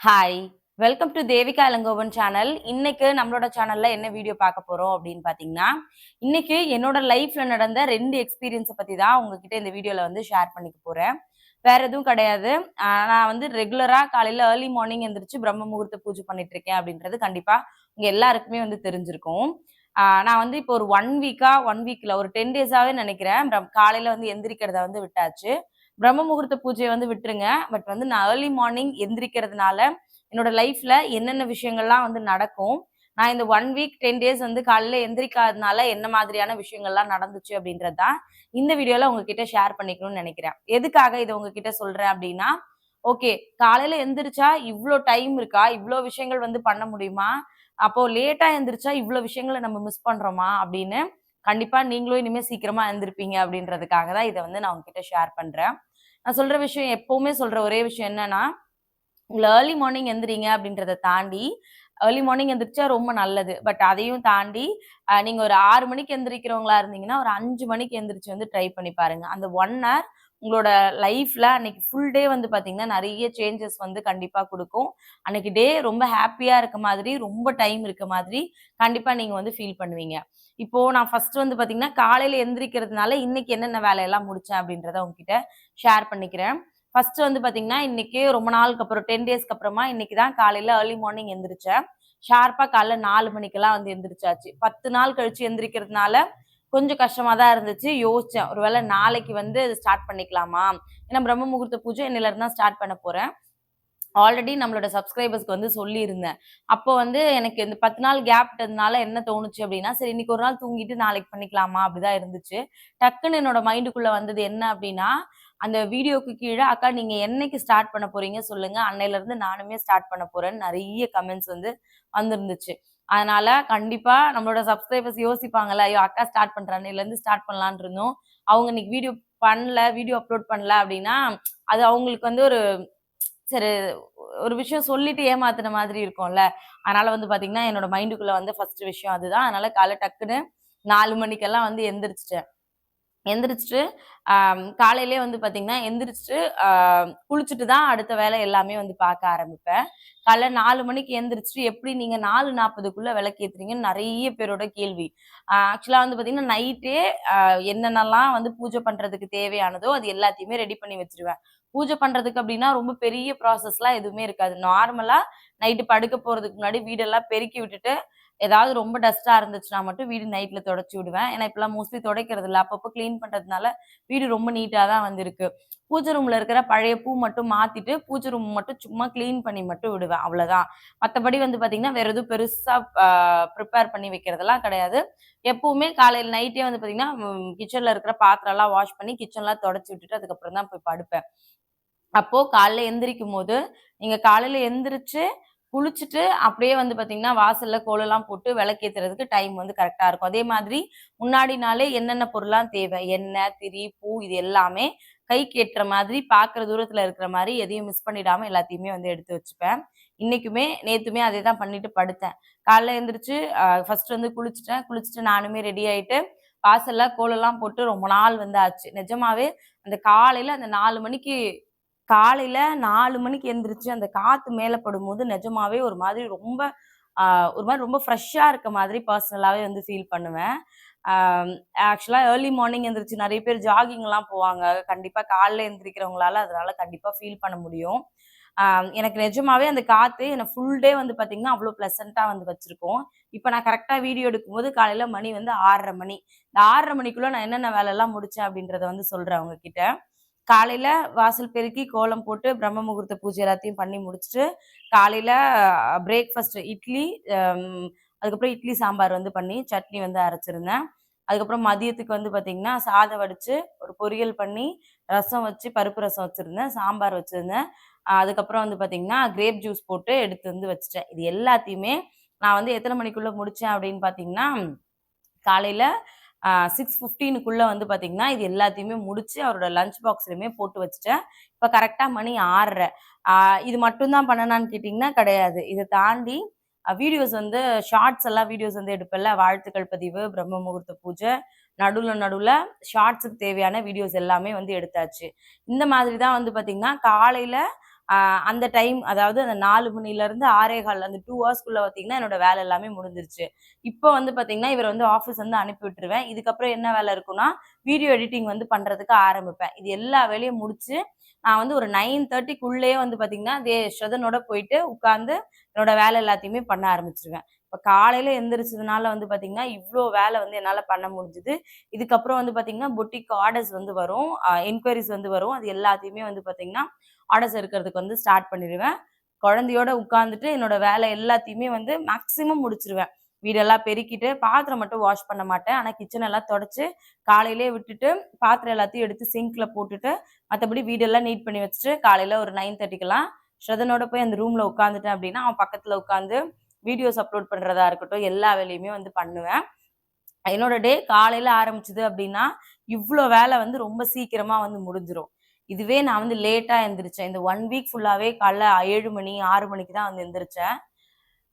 Hi welcome to Devika Elangovan channel இன்னைக்கு நம்மளோட சேனல்ல என்ன வீடியோ பார்க்க போறோம் அப்படின்னு பாத்தீங்கன்னா இன்னைக்கு என்னோட லைஃப்ல நடந்த ரெண்டு எக்ஸ்பீரியன்ஸை பத்தி தான் உங்ககிட்ட இந்த வீடியோல வந்து ஷேர் பண்ணிக்க போறேன். வேற எதுவும் கிடையாது. நான் வந்து ரெகுலரா காலையில ஏர்லி மார்னிங் எந்திரிச்சு பிரம்ம முகூர்த்த பூஜை பண்ணிட்டு இருக்கேன் அப்படின்றது கண்டிப்பா உங்க எல்லாருக்குமே வந்து தெரிஞ்சிருக்கும். நான் வந்து இப்போ ஒரு ஒன் வீக்கா ஒன் வீக்ல ஒரு டென் டேஸாவே நினைக்கிறேன். காலையில வந்து எந்திரிக்கிறத வந்து விட்டாச்சு. பிரம்ம முகூர்த்த பூஜையை வந்து விட்டுருங்க. பட் வந்து நான் ஏர்லி மார்னிங் எந்திரிக்கிறதுனால என்னோட லைஃப்ல என்னென்ன விஷயங்கள்லாம் வந்து நடக்கும் நான் இந்த ஒன் வீக் டென் டேஸ் வந்து காலையில எந்திரிக்காதனால என்ன மாதிரியான விஷயங்கள்லாம் நடந்துச்சு அப்படின்றது தான் இந்த வீடியோல உங்ககிட்ட ஷேர் பண்ணிக்கணும்னு நினைக்கிறேன். எதுக்காக இதை உங்ககிட்ட சொல்றேன் அப்படின்னா ஓகே காலையில எந்திரிச்சா இவ்வளோ டைம் இருக்கா? இவ்வளோ விஷயங்கள் வந்து பண்ண முடியுமா? அப்போ லேட்டா எந்திரிச்சா இவ்வளோ விஷயங்களை நம்ம மிஸ் பண்றோமா? அப்படின்னு கண்டிப்பா நீங்களும் இனிமேல் சீக்கிரமா எழுந்திருப்பீங்க அப்படின்றதுக்காக தான் இதை வந்து நான் உங்ககிட்ட ஷேர் பண்றேன். நான் சொல்ற விஷயம் எப்பவுமே சொல்ற ஒரே விஷயம் என்னன்னா உங்களை ஏர்லி மார்னிங் எந்திரிங்க அப்படின்றத தாண்டி ஏர்லி மார்னிங் எந்திரிச்சா ரொம்ப நல்லது. பட் அதையும் தாண்டி நீங்கள் நீங்க ஒரு ஆறு மணிக்கு எந்திரிக்கிறவங்களா இருந்தீங்கன்னா ஒரு அஞ்சு மணிக்கு எந்திரிச்சு வந்து ட்ரை பண்ணி பாருங்க. அந்த ஒன் ஹவர் உங்களோட லைஃப்ல அன்னைக்கு ஃபுல் டே வந்து பாத்தீங்கன்னா நிறைய சேஞ்சஸ் வந்து கண்டிப்பா கொடுக்கும். அன்னைக்கு டே ரொம்ப ஹாப்பியா இருக்க மாதிரி ரொம்ப டைம் இருக்க மாதிரி கண்டிப்பா நீங்க வந்து ஃபீல் பண்ணுவீங்க. இப்போ நான் ஃபர்ஸ்ட் வந்து பாத்தீங்கன்னா காலையில எந்திரிக்கிறதுனால இன்னைக்கு என்னென்ன வேலையெல்லாம் முடிச்சேன் அப்படின்றத உங்ககிட்ட ஷேர் பண்ணிக்கிறேன். ஃபர்ஸ்ட் வந்து பாத்தீங்கன்னா இன்னைக்கு ரொம்ப நாளுக்கு அப்புறம் டென் டேஸ்க்கு அப்புறமா இன்னைக்கு தான் காலையில ஏர்லி மார்னிங் எந்திரிச்சேன். ஷார்ப்பா காலைல நாலு மணிக்கெல்லாம் வந்து எந்திரிச்சாச்சு. பத்து நாள் கழிச்சு எந்திரிக்கிறதுனால கொஞ்சம் கஷ்டமா தான் இருந்துச்சு. யோசிச்சேன் ஒருவேளை நாளைக்கு வந்து ஸ்டார்ட் பண்ணிக்கலாமா? ஏன்னா பிரம்ம முகூர்த்த பூஜை இன்னில இருந்தா தான் ஸ்டார்ட் பண்ண போறேன். ஆல்ரெடி நம்மளோட சப்ஸ்கிரைபர்ஸ்க்கு வந்து சொல்லியிருந்தேன். அப்போ வந்து எனக்கு இந்த பத்து நாள் கேப் என்ன தோணுச்சு அப்படின்னா சரி இன்னைக்கு ஒரு நாள் தூங்கிட்டு நாளைக்கு பண்ணிக்கலாமா? அப்படிதான் இருந்துச்சு. டக்குன்னு என்னோட மைண்டுக்குள்ள வந்தது என்ன அப்படின்னா அந்த வீடியோக்கு கீழே அக்கா நீங்க என்னைக்கு ஸ்டார்ட் பண்ண போறீங்க சொல்லுங்க. அன்னையில இருந்து நானுமே ஸ்டார்ட் பண்ண போறேன்னு நிறைய கமெண்ட்ஸ் வந்து வந்திருந்துச்சு. அதனால கண்டிப்பா நம்மளோட சப்ஸ்கிரைபர்ஸ் யோசிப்பாங்கல்ல ஐயோ அக்கா ஸ்டார்ட் பண்ற இதுல இருந்து ஸ்டார்ட் பண்ணலான் இருந்தோம். அவங்க இன்னைக்கு வீடியோ பண்ணல வீடியோ அப்லோட் பண்ணல அப்படின்னா அது அவங்களுக்கு வந்து ஒரு சரி ஒரு விஷயம் சொல்லிட்டு ஏமாத்துன மாதிரி இருக்கும்ல. அதனால வந்து பாத்தீங்கன்னா என்னோட மைண்டுக்குள்ள வந்து ஃபர்ஸ்ட் விஷயம் அதுதான். அதனால காலை டக்குன்னு நாலு மணிக்கெல்லாம் வந்து எந்திரிச்சிட்டேன். எந்திரிச்சிட்டு காலையிலே வந்து பார்த்தீங்கன்னா எந்திரிச்சிட்டு குளிச்சுட்டு தான் அடுத்த வேலை எல்லாமே வந்து பார்க்க ஆரம்பிப்பேன். காலைல நாலு மணிக்கு எந்திரிச்சிட்டு எப்படி நீங்கள் நாலு நாற்பதுக்குள்ளே விளக்கேற்றுறீங்கன்னு நிறைய பேரோட கேள்வி. ஆக்சுவலாக வந்து பார்த்தீங்கன்னா நைட்டே என்னென்னலாம் வந்து பூஜை பண்ணுறதுக்கு தேவையானதோ அது எல்லாத்தையுமே ரெடி பண்ணி வச்சிருவேன். பூஜை பண்ணுறதுக்கு அப்படின்னா ரொம்ப பெரிய ப்ராசஸ்லாம் எதுவுமே இருக்காது. நார்மலாக நைட்டு படுக்க போகிறதுக்கு முன்னாடி வீடெல்லாம் பெருக்கி விட்டுட்டு ஏதாவது ரொம்ப டஸ்டா இருந்துச்சுன்னா மட்டும் வீடு நைட்ல தொடச்சி விடுவேன். ஏன்னா இப்பெல்லாம் மோஸ்ட்லி துடைக்கிறது இல்லை. அப்பப்போ க்ளீன் பண்றதுனால வீடு ரொம்ப நீட்டா தான் வந்திருக்கு. பூஜை ரூம்ல இருக்கிற பழைய பூ மட்டும் மாத்திட்டு பூஜை ரூம் மட்டும் சும்மா க்ளீன் பண்ணி மட்டும் விடுவேன். அவ்வளவுதான். மற்றபடி வந்து பாத்தீங்கன்னா வேற எதுவும் பெருசா ப்ரிப்பேர் பண்ணி வைக்கிறதெல்லாம் கிடையாது. எப்பவுமே காலையில் நைட்டே வந்து பாத்தீங்கன்னா கிச்சன்ல இருக்கிற பாத்திரம் எல்லாம் வாஷ் பண்ணி கிச்சன்லாம் தொடச்சி விட்டுட்டு அதுக்கப்புறம் தான் போய் படுப்பேன். அப்போ காலையில் எந்திரிக்கும் போது நீங்க காலையில எந்திரிச்சு குளிச்சுட்டு அப்படியே வந்து பாத்தீங்கன்னா வாசல்ல கோலம்லாம் போட்டு விளக்கேத்துறதுக்கு டைம் வந்து கரெக்டா இருக்கும். அதே மாதிரி முன்னாடி நாளே என்னென்ன பொருள்லாம் தேவை? எண்ணெய் திரி பூ இது எல்லாமே கைக்கு எட்டுற மாதிரி பாக்குற தூரத்துல இருக்கிற மாதிரி எதையும் மிஸ் பண்ணிடாம எல்லாத்தையுமே வந்து எடுத்து வச்சுப்பேன். இன்னைக்குமே நேத்துமே அதே தான் பண்ணிட்டு படுத்தேன். காலைல எழுந்திரிச்சு ஃபர்ஸ்ட் வந்து குளிச்சுட்டேன். குளிச்சுட்டு நானுமே ரெடி ஆயிட்டு வாசல்ல கோலம்லாம் போட்டு ரொம்ப நாள் வந்து ஆச்சு. நிஜமாவே அந்த காலையில அந்த நாலு மணிக்கு காலையில நாலு மணிக்கு எந்திரிச்சு அந்த காத்து மேல படும்போது நிஜமாவே ஒரு மாதிரி ரொம்ப ஒரு மாதிரி ரொம்ப ஃப்ரெஷ்ஷாக இருக்க மாதிரி பர்சனலாகவே வந்து ஃபீல் பண்ணுவேன். ஆக்சுவலாக ஏர்லி மார்னிங் எந்திரிச்சு நிறைய பேர் ஜாகிங்லாம் போவாங்க. கண்டிப்பாக காலைல எந்திரிக்கிறவங்களால அதனால கண்டிப்பாக ஃபீல் பண்ண முடியும். எனக்கு நிஜமாவே அந்த காற்று என்னை ஃபுல் டே வந்து பார்த்திங்கன்னா அவ்வளோ ப்ளசண்ட்டாக வந்து வச்சுருக்கோம். இப்போ நான் கரெக்டாக வீடியோ எடுக்கும்போது காலையில் மணி வந்து ஆறரை மணி. இந்த ஆறரை மணிக்குள்ளே நான் என்னென்ன வேலைலாம் முடித்தேன் அப்படின்றத வந்து சொல்கிறேன் அவங்கக்கிட்ட காலையில் வாசல் பெருக்கி கோலம் போட்டு பிரம்ம முகூர்த்த பூஜை எல்லாத்தையும் பண்ணி முடிச்சுட்டு காலையில் பிரேக்ஃபாஸ்ட் இட்லி அதுக்கப்புறம் இட்லி சாம்பார் வந்து பண்ணி சட்னி வந்து அரைச்சிருந்தேன். அதுக்கப்புறம் மதியத்துக்கு வந்து பார்த்திங்கன்னா சாதம் வடித்து ஒரு பொரியல் பண்ணி ரசம் வச்சு பருப்பு ரசம் வச்சுருந்தேன் சாம்பார் வச்சுருந்தேன். அதுக்கப்புறம் வந்து பார்த்திங்கன்னா கிரேப் ஜூஸ் போட்டு எடுத்து வந்து வச்சுட்டேன். இது எல்லாத்தையுமே நான் வந்து எத்தனை மணிக்குள்ளே முடித்தேன் அப்படின்னு பார்த்தீங்கன்னா காலையில் சிக்ஸ் ஃபிஃப்டீனுக்குள்ளே வந்து பார்த்திங்கன்னா இது எல்லாத்தையுமே முடித்து அவரோட லஞ்ச் பாக்ஸ்லையுமே போட்டு வச்சுட்டேன். இப்போ கரெக்டாக மணி ஆறரை. இது மட்டும்தான் பண்ணனான்னு கேட்டிங்கன்னா கிடையாது. இதை தாண்டி வீடியோஸ் வந்து ஷார்ட்ஸ் எல்லாம் வீடியோஸ் வந்து எடுப்பேன்ல. வாழ்த்துக்கள் பதிவு பிரம்ம முகூர்த்த பூஜை நடுவில் நடுவில் ஷார்ட்ஸுக்கு தேவையான வீடியோஸ் எல்லாமே வந்து எடுத்தாச்சு. இந்த மாதிரி தான் வந்து பார்த்திங்கன்னா காலையில் அந்த டைம் அதாவது அந்த நாலு மணிலேருந்து ஆறே கால் அந்த டூ ஹவர்ஸ்க்குள்ளே பார்த்தீங்கன்னா என்னோட வேலை எல்லாமே முடிஞ்சிருச்சு. இப்போ வந்து பார்த்தீங்கன்னா இவர் வந்து ஆஃபீஸ் வந்து அனுப்பி விட்டுருவேன். இதுக்கப்புறம் என்ன வேலை இருக்குன்னா வீடியோ எடிட்டிங் வந்து பண்ணுறதுக்கு ஆரம்பிப்பேன். இது எல்லா வேலையும் முடிச்சு நான் வந்து ஒரு நைன் தேர்ட்டிக்குள்ளேயே வந்து பார்த்தீங்கன்னா தே ஸ்ரதனோட போயிட்டு உட்காந்து என்னோட வேலை எல்லாத்தையுமே பண்ண ஆரம்பிச்சிருவேன். இப்போ காலையில எந்திரிச்சதுனால வந்து பார்த்தீங்கன்னா இவ்வளோ வேலை வந்து என்னால் பண்ண முடிஞ்சுது. இதுக்கப்புறம் வந்து பார்த்தீங்கன்னா பொட்டிக் ஆர்டர்ஸ் வந்து வரும். என்கொயரிஸ் வந்து வரும். அது எல்லாத்தையுமே வந்து பார்த்தீங்கன்னா ஆர்டர்ஸ் எடுக்கிறதுக்கு வந்து ஸ்டார்ட் பண்ணிடுவேன். குழந்தையோட உட்காந்துட்டு என்னோட வேலை எல்லாத்தையுமே வந்து மேக்ஸிமம் முடிச்சிருவேன். வீடெல்லாம் பெருக்கிட்டு பாத்திரம் மட்டும் வாஷ் பண்ண மாட்டேன். ஆனால் கிச்சன் எல்லாம் தொடச்சி காலையிலே விட்டுட்டு பாத்திரம் எல்லாத்தையும் எடுத்து சிங்க்ல போட்டுட்டு மற்றபடி வீடெல்லாம் நீட் பண்ணி வச்சுட்டு காலையில ஒரு நைன் தேர்ட்டிக்கெல்லாம் ஸ்ரதனோட போய் அந்த ரூம்ல உட்காந்துட்டேன் அப்படின்னா அவன் பக்கத்துல உட்காந்து வீடியோஸ் அப்லோட் பண்றதா இருக்கட்டும் எல்லா வேலையுமே வந்து பண்ணுவேன். என்னோட டே காலையில ஆரம்பிச்சது அப்படின்னா இவ்வளோ வேலை வந்து ரொம்ப சீக்கிரமா வந்து முடிஞ்சிரும். இதுவே நான் வந்து லேட்டாக எந்திரிச்சேன். இந்த ஒன் வீக் ஃபுல்லாகவே காலைல ஏழு மணி ஆறு மணிக்கு தான் வந்து எந்திரிச்சேன்.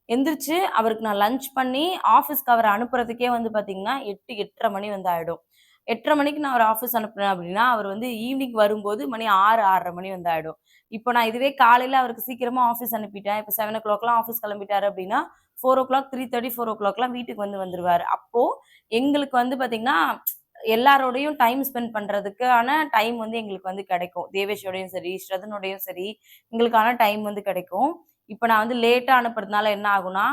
எந்திரிச்சு அவருக்கு நான் லஞ்ச் பண்ணி ஆஃபீஸ்க்கு அவரை அனுப்புறதுக்கே வந்து பார்த்தீங்கன்னா எட்டு எட்டரை மணி வந்து ஆகிடும் எட்டரை மணிக்கு நான் அவர் ஆஃபீஸ் அனுப்புனேன் அப்படின்னா அவர் வந்து ஈவினிங் வரும்போது மணி ஆறு ஆறரை மணி வந்து ஆகிடும் இப்போ நான் இதுவே காலையில் அவருக்கு சீக்கிரமாக ஆஃபீஸ் அனுப்பிட்டேன். இப்போ செவன் ஓ கிளாக்லாம் ஆஃபீஸ் கிளம்பிட்டாரு அப்படின்னா four o'clock three thirty four ஓ கிளாக்லாம் வீட்டுக்கு வந்து வந்துடுவார் அப்போது எங்களுக்கு வந்து பார்த்திங்கன்னா எல்லாரோடையும் டைம் ஸ்பெண்ட் பண்றதுக்கான டைம் வந்து எங்களுக்கு வந்து கிடைக்கும். தேவேஷோடையும் சரி ஸ்ரதனோடையும் சரி எங்களுக்கான டைம் வந்து கிடைக்கும். இப்போ நான் வந்து லேட்டாக அனுப்புறதுனால என்ன ஆகும்னா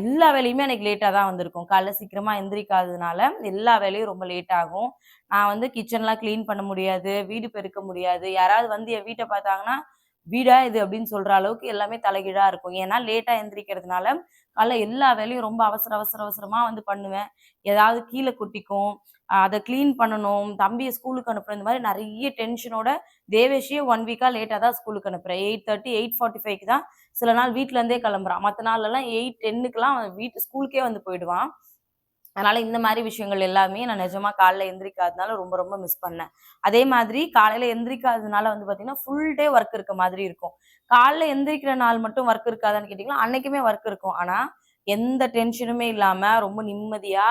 எல்லா வேலையுமே எனக்கு லேட்டாக தான் வந்திருக்கும். காலைல சீக்கிரமாக எந்திரிக்காததுனால எல்லா வேலையும் ரொம்ப லேட் ஆகும். நான் வந்து கிச்சன்லாம் க்ளீன் பண்ண முடியாது வீடு பெருக்க முடியாது. யாராவது வந்து என் வீட்டை பார்த்தாங்கன்னா வீடா இது அப்படின்னு சொல்ற அளவுக்கு எல்லாமே தலைகீழா இருக்கும். ஏன்னா லேட்டா எந்திரிக்கிறதுனால காலைல எல்லா வேலையும் ரொம்ப அவசர அவசர அவசரமா வந்து பண்ணுவேன். ஏதாவது கீழே குட்டிக்கும் அதை க்ளீன் பண்ணணும் தம்பியை ஸ்கூலுக்கு அனுப்புறேன். இந்த மாதிரி நிறைய டென்ஷனோட தேவேஷியே ஒன் வீக்கா லேட்டாக தான் ஸ்கூலுக்கு அனுப்புறேன். எயிட் தேர்ட்டி எயிட் ஃபார்ட்டி ஃபைவ்க்கு தான் சில நாள் வீட்டிலேருந்தே இருந்தே கிளம்புறான். மற்ற நாள்லாம் எயிட் டென்னுக்குலாம் அவன் வீட்டு ஸ்கூலுக்கே வந்து போயிடுவான். அதனால இந்த மாதிரி விஷயங்கள் எல்லாமே நான் நிஜமா காலைல எந்திரிக்காதனால ரொம்ப ரொம்ப மிஸ் பண்ணேன். அதே மாதிரி காலையில எந்திரிக்காததுனால வந்து பாத்தீங்கன்னா ஃபுல் டே ஒர்க் இருக்க மாதிரி இருக்கும். காலைல எந்திரிக்கிற நாள் மட்டும் ஒர்க் இருக்காதான்னு கேட்டீங்கன்னா அன்னைக்குமே ஒர்க் இருக்கும். ஆனா எந்த டென்ஷனுமே இல்லாம ரொம்ப நிம்மதியா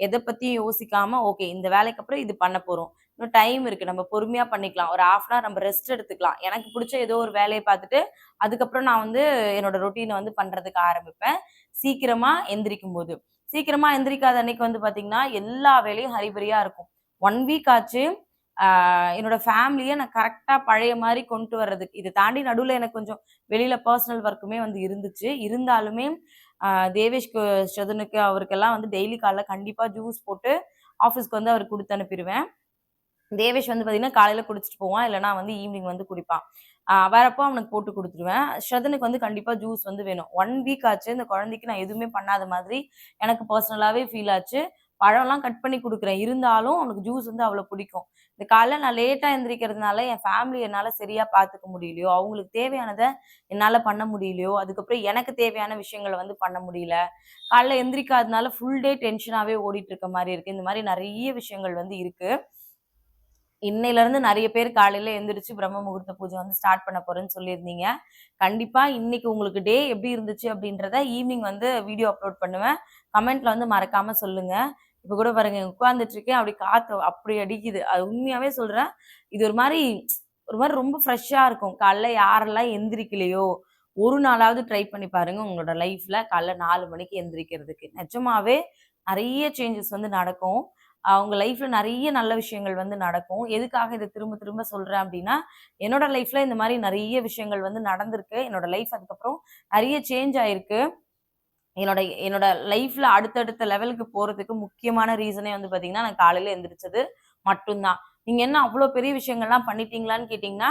எதை பத்தியும் யோசிக்காம ஓகே இந்த வேலைக்கு அப்புறம் இது பண்ண போறோம். இன்னும் டைம் இருக்கு. நம்ம பொறுமையா பண்ணிக்கலாம். ஒரு ஆஃப் அன் நம்ம ரெஸ்ட் எடுத்துக்கலாம். எனக்கு பிடிச்ச ஏதோ ஒரு வேலையை பார்த்துட்டு அதுக்கப்புறம் நான் வந்து என்னோட ரொட்டீனை வந்து பண்றதுக்கு ஆரம்பிப்பேன். சீக்கிரமா எந்திரிக்கும் போது சீக்கிரமா எந்திரிக்காத அன்னைக்கு வந்து பாத்தீங்கன்னா எல்லா வேலையும் ஹரிபரியா இருக்கும். ஒன் வீக் ஆச்சு. என்னோட ஃபேமிலியை நான் கரெக்டாக பழைய மாதிரி கொண்டு வர்றதுக்கு. இதை தாண்டி நடுவில் எனக்கு கொஞ்சம் வெளியில் பர்சனல் ஒர்க்குமே வந்து இருந்துச்சு. இருந்தாலுமே தேவேஷ் சதுனுக்கு அவருக்கெல்லாம் வந்து டெய்லி காலைல கண்டிப்பாக ஜூஸ் போட்டு ஆஃபீஸ்க்கு வந்து அவர் கொடுத்து அனுப்பிடுவேன் தேவேஷ் வந்து பார்த்தீங்கன்னா காலையில் குடிச்சிட்டு போவான். இல்லைனா வந்து ஈவினிங் வந்து குடிப்பான். வரப்போ அவனுக்கு போட்டு கொடுத்துருவேன். ஸ்ரதனுக்கு வந்து கண்டிப்பாக ஜூஸ் வந்து வேணும். ஒன் வீக் ஆச்சு. இந்த குழந்தைக்கு நான் எதுவுமே பண்ணாத மாதிரி எனக்கு பர்சனலாகவே ஃபீல் ஆச்சு. பழம்லாம் கட் பண்ணி கொடுக்குறேன். இருந்தாலும் அவனுக்கு ஜூஸ் வந்து அவ்வளோ பிடிக்கும். இந்த காலைல நான் லேட்டாக எந்திரிக்கிறதுனால என் ஃபேமிலி என்னால் சரியாக பார்த்துக்க முடியலையோ அவங்களுக்கு தேவையானதை என்னால் பண்ண முடியலையோ அதுக்கப்புறம் எனக்கு தேவையான விஷயங்களை வந்து பண்ண முடியல. காலைல எந்திரிக்காதனால ஃபுல் டே டென்ஷனாகவே ஓடிட்டு இருக்க மாதிரி இருக்குது இந்த மாதிரி நிறைய விஷயங்கள் வந்து இருக்குது இன்னையிலேருந்து நிறைய பேர் காலையில் எழுந்திரிச்சு பிரம்ம முகூர்த்த பூஜை வந்து ஸ்டார்ட் பண்ண போகிறேன்னு சொல்லியிருந்தீங்க. கண்டிப்பாக இன்னைக்கு உங்களுக்கு டே எப்படி இருந்துச்சு அப்படின்றத ஈவினிங் வந்து வீடியோ அப்லோட் பண்ணுவேன். கமெண்ட்ல வந்து மறக்காமல் சொல்லுங்கள் இப்போ கூட பாருங்க உட்காந்துட்ருக்கேன் இருக்கேன். அப்படி காற்று அப்படி அடிக்குது. அது உண்மையாகவே சொல்கிறேன் இது ஒரு மாதிரி ஒரு மாதிரி ரொம்ப ஃப்ரெஷ்ஷாக இருக்கும். காலைல யாரெல்லாம் எந்திரிக்கலையோ ஒரு நாளாவது ட்ரை பண்ணி பாருங்க உங்களோட லைஃப்ல காலைல நாலு மணிக்கு எந்திரிக்கிறதுக்கு. நிஜமாவே நிறைய சேஞ்சஸ் வந்து நடக்கும். அவங்க லைஃப்ல நிறைய நல்ல விஷயங்கள் வந்து நடக்கும். எதுக்காக இதை திரும்ப திரும்ப சொல்றேன் அப்படின்னா என்னோட லைஃப்ல இந்த மாதிரி நிறைய விஷயங்கள் வந்து நடந்திருக்கு. என்னோட லைஃப் அதுக்கப்புறம் நிறைய சேஞ்ச் ஆயிருக்கு. என்னோட என்னோட லைஃப்ல அடுத்தடுத்த லெவலுக்கு போறதுக்கு முக்கியமான ரீசனே வந்து பாத்தீங்கன்னா நான் காலையில எந்திரிச்சது மட்டும்தான். நீங்க என்ன அவ்வளோ பெரிய விஷயங்கள்லாம் பண்ணிட்டீங்களான்னு கேட்டிங்கன்னா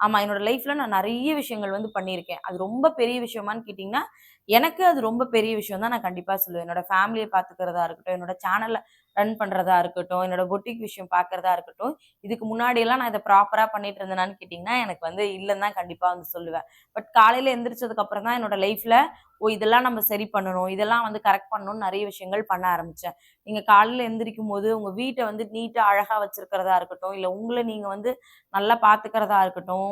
ஆமா என்னோட லைஃப்ல நான் நிறைய விஷயங்கள் வந்து பண்ணியிருக்கேன். அது ரொம்ப பெரிய விஷயமான்னு கேட்டீங்கன்னா எனக்கு அது ரொம்ப பெரிய விஷயம் தான் நான் கண்டிப்பா சொல்லுவேன். என்னோட ஃபேமிலியை பாத்துக்கிறதா இருக்கட்டும் என்னோட சேனல்ல ரன் பண்றதா இருக்கட்டும் என்னோட பொட்டிக் விஷயம் பார்க்குறதா இருக்கட்டும் இதுக்கு முன்னாடி எல்லாம் நான் இதை ப்ராப்பரா பண்ணிட்டு இருந்தேனான்னு கேட்டிங்கன்னா எனக்கு வந்து இல்லைன்னு தான் கண்டிப்பா வந்து சொல்லுவேன். பட் காலையில எந்திரிச்சதுக்கு அப்புறம் தான் என்னோட லைஃப்ல ஓ இதெல்லாம் நம்ம சரி பண்ணணும் இதெல்லாம் வந்து கரெக்ட் பண்ணணும்னு நிறைய விஷயங்கள் பண்ண ஆரம்பிச்சேன். நீங்க காலையில எந்திரிக்கும் போது உங்க வீட்டை வந்து நீட்டா அழகா வச்சிருக்கிறதா இருக்கட்டும் இல்ல உங்களை நீங்க வந்து நல்லா பாத்துக்கிறதா இருக்கட்டும்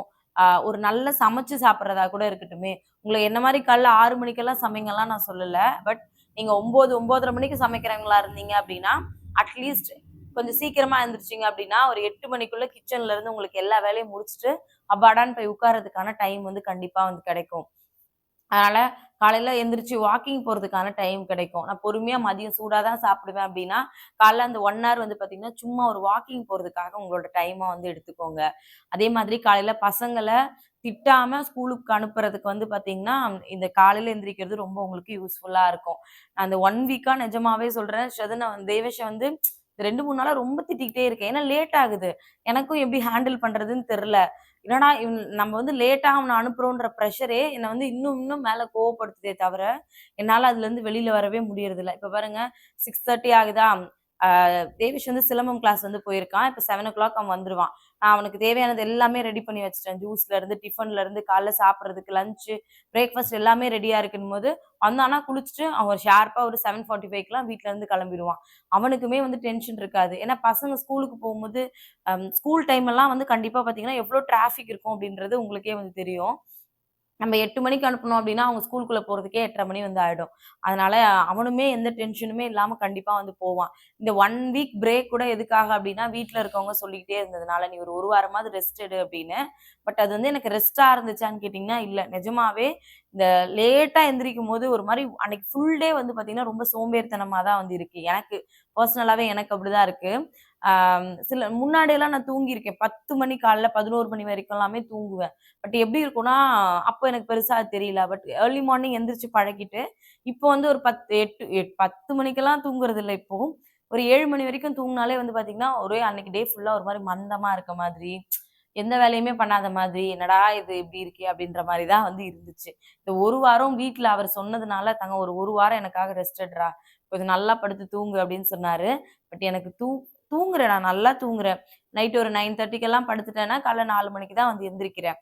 ஒரு நல்ல சமைச்சு சாப்பிட்றதா கூட இருக்கட்டுமே உங்களை என்ன மாதிரி காலைல ஆறு மணிக்கெல்லாம் சமைங்கலாம் நான் சொல்லலை. பட் நீங்கள் ஒம்பது ஒம்போதரை மணிக்கு சமைக்கிறவங்களா இருந்தீங்க அப்படின்னா அட்லீஸ்ட் கொஞ்சம் சீக்கிரமா எழுந்திரிச்சிங்க அப்படின்னா ஒரு எட்டு மணிக்குள்ள கிச்சன்ல இருந்து உங்களுக்கு எல்லா வேலையும் முடிச்சுட்டு அப்பாடான்னு போய் உட்கார்றதுக்கான டைம் வந்து கண்டிப்பா வந்து கிடைக்கும். அதனால காலையில எந்திரிச்சு வாக்கிங் போறதுக்கான டைம் கிடைக்கும். நான் பொறுமையா மதியம் சூடா தான் சாப்பிடுவேன் அப்படின்னா காலைல அந்த ஒன் ஹவர் வந்து பாத்தீங்கன்னா சும்மா ஒரு வாக்கிங் போறதுக்காக உங்களோட டைமை வந்து எடுத்துக்கோங்க. அதே மாதிரி காலையில பசங்களை திட்டாம ஸ்கூலுக்கு அனுப்புறதுக்கு வந்து பாத்தீங்கன்னா இந்த காலையில எந்திரிக்கிறது ரொம்ப உங்களுக்கு யூஸ்ஃபுல்லா இருக்கும். அந்த ஒன் வீக்கா நிஜமாவே சொல்றேன் ஸ்ரதனை வந்து வந்து ரெண்டு மூணு நாளா ரொம்ப திட்டிக்கிட்டே இருக்கேன். ஏன்னா லேட் ஆகுது. எனக்கும் எப்படி ஹேண்டில் பண்றதுன்னு தெரியல. என்னடா இவன் நம்ம வந்து லேட்டாக அவனை அனுப்புறோன்ற ப்ரெஷரே என்னை வந்து இன்னும் இன்னும் மேலே கோவப்படுத்துதே தவிர என்னால் அதுலேருந்து வெளியில் வரவே முடியறதில்ல. இப்போ பாருங்க சிக்ஸ் தேர்ட்டி ஆகுதா? தேவிஷ் வந்து சிலம்பம் கிளாஸ் வந்து போயிருக்கான். இப்போ செவன் ஓ கிளாக் அவன் வந்துருவான். நான் அவனுக்கு தேவையானது எல்லாமே ரெடி பண்ணி வச்சிட்டேன். ஜூஸ்ல இருந்து டிஃபன்ல இருந்து காலைல சாப்பிட்றதுக்கு லஞ்சு பிரேக்ஃபாஸ்ட் எல்லாமே ரெடியா இருக்குன்னு போது வந்தானா குளிச்சுட்டு அவன் ஷார்ப்பா ஒரு செவன் ஃபார்ட்டி ஃபைவ்க்குலாம் வீட்ல இருந்து கிளம்பிடுவான். அவனுக்குமே வந்து டென்ஷன் இருக்காது. ஏன்னா பசங்க ஸ்கூலுக்கு போகும்போது ஸ்கூல் டைம் எல்லாம் வந்து கண்டிப்பா பாத்தீங்கன்னா எவ்வளோ டிராஃபிக் இருக்கும் அப்படின்றது உங்களுக்கே வந்து தெரியும். நம்ம எட்டு மணிக்கு அனுப்பணும் அப்படின்னா அவங்க ஸ்கூலுக்குள்ள போறதுக்கே எட்டரை மணி வந்து ஆயிடும். அதனால அவனுமே எந்த டென்ஷனுமே இல்லாம கண்டிப்பா வந்து போவான். இந்த ஒன் வீக் பிரேக் கூட எதுக்காக அப்படின்னா வீட்டுல இருக்கவங்க சொல்லிக்கிட்டே இருந்ததுனால நீ ஒரு ஒரு வாரமாவது ரெஸ்ட் எடு அப்படின்னு. பட் அது வந்து எனக்கு ரெஸ்டா இருந்துச்சான்னு கேட்டீங்கன்னா இல்ல. நிஜமாவே இந்த லேட்டா எந்திரிக்கும் போது ஒரு மாதிரி அன்னைக்கு ஃபுல் டே வந்து பாத்தீங்கன்னா ரொம்ப சோம்பேறித்தனமா தான் வந்து இருக்கு. எனக்கு பர்சனலாவே எனக்கு அப்படிதான் இருக்கு. சில முன்னாடி எல்லாம் நான் தூங்கியிருக்கேன். பத்து மணி காலைல பதினோரு மணி வரைக்கும் எல்லாமே தூங்குவேன். பட் எப்படி இருக்கும்னா அப்போ எனக்கு பெருசா தெரியல. பட் ஏர்லி மார்னிங் எந்திரிச்சு பழகிட்டு இப்போ வந்து ஒரு பத்து எட்டு எட்- பத்து மணிக்கெல்லாம் தூங்குறது இல்லை இப்போ. ஒரு ஏழு மணி வரைக்கும் தூங்கினாலே வந்து பாத்தீங்கன்னா ஒரே அன்னைக்கு டே ஃபுல்லா ஒரு மாதிரி மந்தமா இருக்க மாதிரி எந்த வேலையுமே பண்ணாத மாதிரி என்னடா இது இப்படி இருக்கே அப்படின்ற மாதிரி தான் வந்து இருந்துச்சு. இந்த ஒரு வாரம் வீட்டில் அவர் சொன்னதுனால தங்க ஒரு ஒரு வாரம் எனக்காக ரெஸ்டட்ரா கொஞ்சம் நல்லா படுத்து தூங்கு அப்படின்னு சொன்னாரு. பட் எனக்கு தூ தூங்குறேன் நான் நல்லா தூங்குறேன். நைட் ஒரு நைன் தேர்ட்டிக்கெல்லாம் படுத்துட்டேன்னா காலைல நாலு மணிக்கு தான் வந்து எந்திரிக்கிறேன்.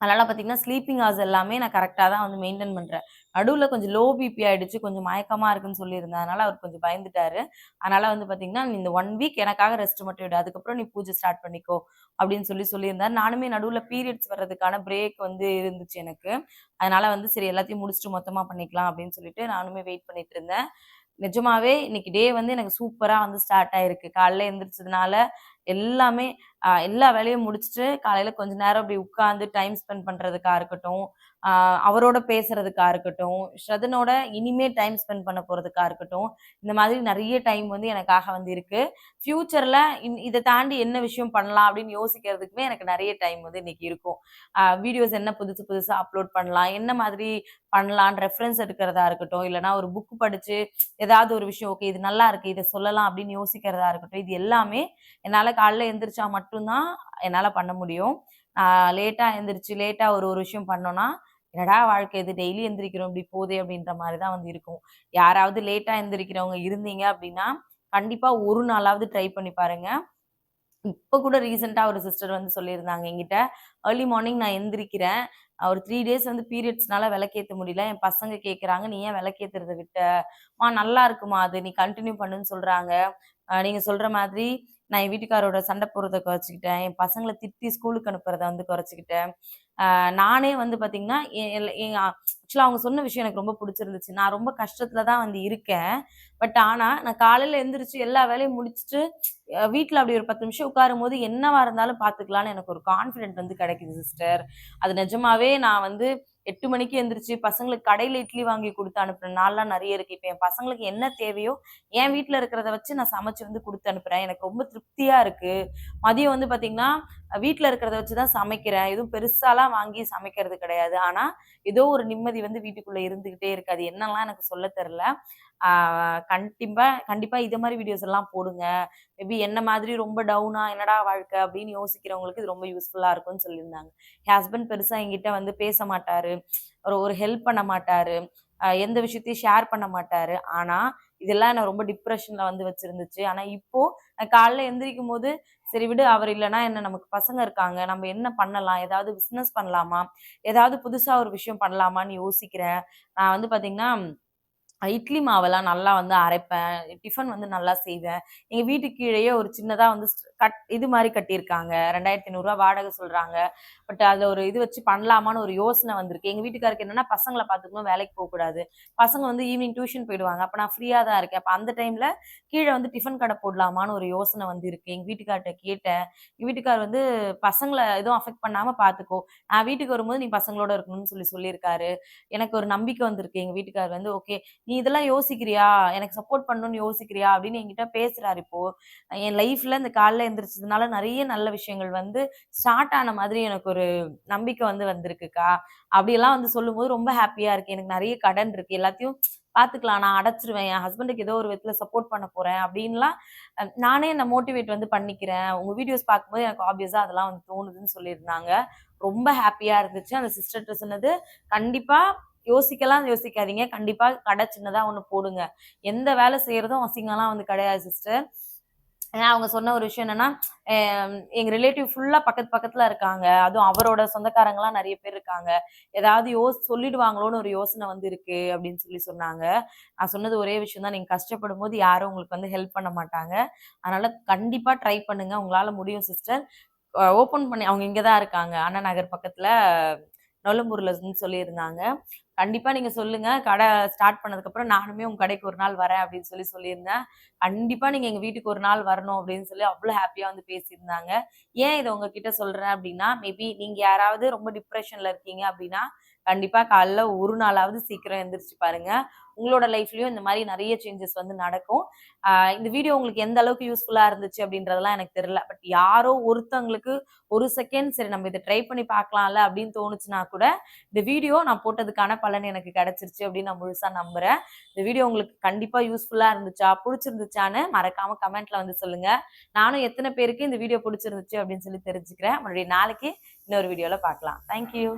அதனால பார்த்தீங்கன்னா ஸ்லீப்பிங் ஹவர்ஸ் எல்லாமே நான் கரெக்டாக தான் வந்து மெயின்டைன் பண்ணுறேன் நடுவில் கொஞ்சம் லோ பிபி ஆகிடுச்சு கொஞ்சம் மயக்கமாக இருக்குன்னு சொல்லியிருந்தேன். அதனால அவர் கொஞ்சம் பயந்துட்டாரு. அதனால வந்து பார்த்தீங்கன்னா நீ இந்த ஒன் வீக் எனக்காக ரெஸ்ட் மட்டும் விடு. அதுக்கப்புறம் நீ பூஜை ஸ்டார்ட் பண்ணிக்கோ அப்படின்னு சொல்லி சொல்லியிருந்தார். நானுமே நடுவில் பீரியட்ஸ் வர்றதுக்கான பிரேக் வந்து இருந்துச்சு எனக்கு. அதனால வந்து சரி எல்லாத்தையும் முடிச்சுட்டு மொத்தமாக பண்ணிக்கலாம் அப்படின்னு சொல்லிட்டு நானுமே வெயிட் பண்ணிட்டு இருந்தேன். நிஜமாவே இன்னைக்கு டே வந்து எனக்கு சூப்பரா வந்து ஸ்டார்ட் ஆயிருக்கு. காலைல எந்திரிச்சதுனால எல்லாமே எல்லா வேலையும் முடிச்சுட்டு காலையில கொஞ்ச நேரம் அப்படி உட்காந்து டைம் ஸ்பெண்ட் பண்றதுக்கா இருக்கட்டும் ஆஹ் அவரோட பேசுறதுக்கா இருக்கட்டும் ஸ்ரதனோட இனிமே டைம் ஸ்பெண்ட் பண்ண போறதுக்கா இருக்கட்டும் இந்த மாதிரி நிறைய டைம் வந்து எனக்காக வந்து இருக்கு. ஃபியூச்சர்ல இதை தாண்டி என்ன விஷயம் பண்ணலாம் அப்படின்னு யோசிக்கிறதுக்குமே எனக்கு நிறைய டைம் வந்து இன்னைக்கு இருக்கும். வீடியோஸ் என்ன புதுசு புதுசா அப்லோட் பண்ணலாம் என்ன மாதிரி பண்ணலாம் ரெஃபரன்ஸ் எடுக்கிறதா இருக்கட்டும் இல்லைன்னா ஒரு புக் படிச்சு ஏதாவது ஒரு விஷயம் ஓகே இது நல்லா இருக்கு இதை சொல்லலாம் அப்படின்னு யோசிக்கிறதா இருக்கட்டும் இது எல்லாமே என்னால காலைல எந்திரிச்சா மட்டும்தான் என்னால் பண்ண முடியும். லேட்டாக எழுந்திரிச்சி லேட்டாக ஒரு ஒரு விஷயம் பண்ணோன்னா என்னடா வாழ்க்கை இது? டெய்லி எந்திரிக்கிறோம் இப்படி போதே அப்படின்ற மாதிரி தான் வந்து இருக்கும். யாராவது லேட்டாக எந்திரிக்கிறவங்க இருந்தீங்க அப்படின்னா கண்டிப்பாக ஒரு நாளாவது ட்ரை பண்ணி பாருங்க. இப்போ கூட ரீசெண்டாக ஒரு சிஸ்டர் வந்து சொல்லியிருந்தாங்க என்கிட்ட ஏர்லி மார்னிங் நான் எந்திரிக்கிறேன். ஒரு த்ரீ டேஸ் வந்து பீரியட்ஸ்னால விளக்கேற்ற முடியல. என் பசங்க கேட்குறாங்க நீ ஏன் விளக்கேத்துறத விட்டமா நல்லா இருக்குமா அது? நீ கண்டினியூ பண்ணுன்னு சொல்கிறாங்க நீங்கள் சொல்கிற மாதிரி நான் என் வீட்டுக்காரோட சண்டை போடுறத குறைச்சிக்கிட்டேன். என் பசங்களை திட்டி ஸ்கூலுக்கு அனுப்புறத வந்து குறைச்சிக்கிட்டேன். நானே வந்து பார்த்தீங்கன்னா ஆக்சுவலாக அவங்க சொன்ன விஷயம் எனக்கு ரொம்ப பிடிச்சிருந்துச்சு. நான் ரொம்ப கஷ்டத்துல தான் வந்து இருக்கேன். பட் ஆனால் நான் காலையில் எழுந்திரிச்சு எல்லா வேலையும் முடிச்சுட்டு வீட்டில் அப்படி ஒரு பத்து நிமிஷம் உட்காரும் போது என்னவா இருந்தாலும் பார்த்துக்கலான்னு எனக்கு ஒரு கான்ஃபிடென்ட் வந்து கிடைக்குது சிஸ்டர் அது நிஜமாவே நான் வந்து எட்டு மணிக்கு எந்திரிச்சு பசங்களுக்கு கடையில இட்லி வாங்கி கொடுத்து அனுப்புற நாள்லாம் நிறைய இருக்கு. இப்ப என் பசங்களுக்கு என்ன தேவையோ என் வீட்டில் இருக்கிறத வச்சு நான் சமைச்சு வந்து கொடுத்து அனுப்புறேன். எனக்கு ரொம்ப திருப்தியா இருக்கு. மதியம் வந்து பாத்தீங்கன்னா வீட்டில் இருக்கிறத வச்சுதான் சமைக்கிறேன். எதுவும் பெருசாலாம் வாங்கி சமைக்கிறது கிடையாது. ஆனா ஏதோ ஒரு நிம்மதி வந்து வீட்டுக்குள்ள இருந்துகிட்டே இருக்காது என்னெல்லாம் எனக்கு சொல்ல தெரில கண்டிப்பாக கண்டிப்பாக கண்டிப்பா இது மாதிரி வீடியோஸ் எல்லாம் போடுங்க. மேபி என்ன மாதிரி ரொம்ப டவுனா என்னடா வாழ்க்கை அப்படின்னு யோசிக்கிறவங்களுக்கு இது ரொம்ப யூஸ்ஃபுல்லாக இருக்கும்னு சொல்லியிருந்தாங்க. என் ஹஸ்பண்ட் பெருசாக எங்கிட்ட வந்து பேச மாட்டாரு. ஒரு ஒரு ஹெல்ப் பண்ண மாட்டாரு. எந்த விஷயத்தையும் ஷேர் பண்ண மாட்டாரு. ஆனால் இதெல்லாம் நான் ரொம்ப டிப்ரெஷன்ல வந்து வச்சிருந்துச்சு. ஆனால் இப்போ நான் காலைல எந்திரிக்கும் போது சரி விடு அவர் இல்லைன்னா என்ன நமக்கு பசங்க இருக்காங்க நம்ம என்ன பண்ணலாம்? ஏதாவது பிஸ்னஸ் பண்ணலாமா? ஏதாவது புதுசா ஒரு விஷயம் பண்ணலாமான்னு யோசிக்கிறேன். நான் வந்து பாத்தீங்கன்னா இட்லி மாவெல்லாம் நல்லா வந்து அரைப்பேன் டிஃபன் வந்து நல்லா செய்வேன். எங்கள் வீட்டுக்கு கீழேயே ஒரு சின்னதாக வந்து கட் இது மாதிரி கட்டியிருக்காங்க. ரெண்டாயிரத்தி ஐநூறுரூவா வாடகை சொல்கிறாங்க பட் அதில் ஒரு இது வச்சு பண்ணலாமான்னு ஒரு யோசனை வந்திருக்கு. எங்கள் வீட்டுக்காருக்கு என்னென்னா பசங்களை பார்த்துக்கணும் வேலைக்கு போகக்கூடாது. பசங்க வந்து ஈவினிங் டியூஷன் போயிடுவாங்க. அப்போ நான் ஃப்ரீயாக தான் இருக்கேன். அப்போ அந்த டைமில் கீழே வந்து டிஃபன் கடை போடலாமான்னு ஒரு யோசனை வந்து இருக்கு எங்கள் வீட்டுக்கார்ட்ட கேட்டேன். எங்கள் வீட்டுக்கார் வந்து பசங்களை எதுவும் அஃபெக்ட் பண்ணாமல் பார்த்துக்கோ. நான் வீட்டுக்கு வரும்போது நீ பசங்களோட இருக்கணும்னு சொல்லி சொல்லியிருக்காரு. எனக்கு ஒரு நம்பிக்கை வந்திருக்கு. எங்கள் வீட்டுக்கார் வந்து ஓகே நீ இதெல்லாம் யோசிக்கிறியா? எனக்கு சப்போர்ட் பண்ணணும்னு யோசிக்கிறியா? அப்படின்னு என்கிட்ட பேசுறாரு இப்போ. என் லைஃப்ல இந்த காலில் எந்திரிச்சதுனால நிறைய நல்ல விஷயங்கள் வந்து ஸ்டார்ட் ஆன மாதிரி எனக்கு ஒரு நம்பிக்கை வந்து வந்திருக்குக்கா. அப்படியெல்லாம் வந்து சொல்லும்போது ரொம்ப ஹாப்பியா இருக்கு. எனக்கு நிறைய கடன் இருக்கு. எல்லாத்தையும் பாத்துக்கலாம். நான் அடைச்சிருவேன். என் ஹஸ்பண்டுக்கு ஏதோ ஒரு விதத்துல சப்போர்ட் பண்ண போறேன். அப்படின்லாம் நானே என்ன மோட்டிவேட் வந்து பண்ணிக்கிறேன். உங்க வீடியோஸ் பார்க்கும்போது எனக்கு ஆப்வியஸா அதெல்லாம் வந்து தோணுதுன்னு சொல்லியிருந்தாங்க. ரொம்ப ஹாப்பியா இருந்துச்சு. அந்த சிஸ்டர்கிட்ட சொன்னது கண்டிப்பா யோசிக்கலாம் யோசிக்காதீங்க. கண்டிப்பாக கடை சின்னதாக ஒன்று போடுங்க. எந்த வேலை செய்கிறதும் அசிங்கம்லாம் வந்து கிடையாது சிஸ்டர் ஏன்னா அவங்க சொன்ன ஒரு விஷயம் என்னன்னா எங்கள் எங்க ரிலேட்டிவ் ஃபுல்லா பக்கத்து பக்கத்துல இருக்காங்க. அதுவும் அவரோட சொந்தக்காரங்களாம் நிறைய பேர் இருக்காங்க. ஏதாவது யோசி சொல்லிடுவாங்களோன்னு ஒரு யோசனை வந்து இருக்கு அப்படின்னு சொல்லி சொன்னாங்க. நான் சொன்னது ஒரே விஷயம் தான். நீங்க கஷ்டப்படும் போது யாரும் உங்களுக்கு வந்து ஹெல்ப் பண்ண மாட்டாங்க. அதனால கண்டிப்பா ட்ரை பண்ணுங்க. உங்களால முடியும் சிஸ்டர் ஓப்பன் பண்ணி அவங்க இங்கே தான் இருக்காங்க. அண்ணா நகர் பக்கத்தில் நொல்லம்பூர்ல சொல்லியிருந்தாங்க. கண்டிப்பா நீங்க சொல்லுங்க. கடை ஸ்டார்ட் பண்ணதுக்கு அப்புறம் நானுமே உங்க கடைக்கு ஒரு நாள் வரேன் அப்படின்னு சொல்லி சொல்லியிருந்தேன். கண்டிப்பா நீங்க எங்க வீட்டுக்கு ஒரு நாள் வரணும் அப்படின்னு சொல்லி அவ்வளவு ஹாப்பியா வந்து பேசியிருந்தாங்க. ஏன் இதை உங்ககிட்ட சொல்றேன் அப்படின்னா மேபி நீங்க யாராவது ரொம்ப டிப்ரெஷன்ல இருக்கீங்க அப்படின்னா கண்டிப்பா காலைல ஒரு நாளாவது சீக்கிரம் எந்திரிச்சு பாருங்க. உங்களோட லைஃப்லயும் இந்த மாதிரி நிறைய சேஞ்சஸ் வந்து நடக்கும். இந்த வீடியோ உங்களுக்கு எந்த அளவுக்கு யூஸ்ஃபுல்லா இருந்துச்சு அப்படின்றதெல்லாம் எனக்கு தெரியல. பட் யாரோ ஒருத்தவங்களுக்கு ஒரு செகண்ட் சரி நம்ம இதை ட்ரை பண்ணி பார்க்கலாம்ல அப்படின்னு தோணுச்சுன்னா கூட இந்த வீடியோ நான் போட்டதுக்கான பலன் எனக்கு கிடைச்சிருச்சு அப்படின்னு நான் முழுசா நம்புறேன். இந்த வீடியோ உங்களுக்கு கண்டிப்பா யூஸ்ஃபுல்லா இருந்துச்சா பிடிச்சிருந்துச்சான்னு மறக்காம கமெண்ட்ல வந்து சொல்லுங்க. நானும் எத்தனை பேருக்கு இந்த வீடியோ பிடிச்சிருந்துச்சு அப்படின்னு சொல்லி தெரிஞ்சுக்கிறேன். மறுபடியும் நாளைக்கு இன்னொரு வீடியோல பார்க்கலாம். தேங்க்யூ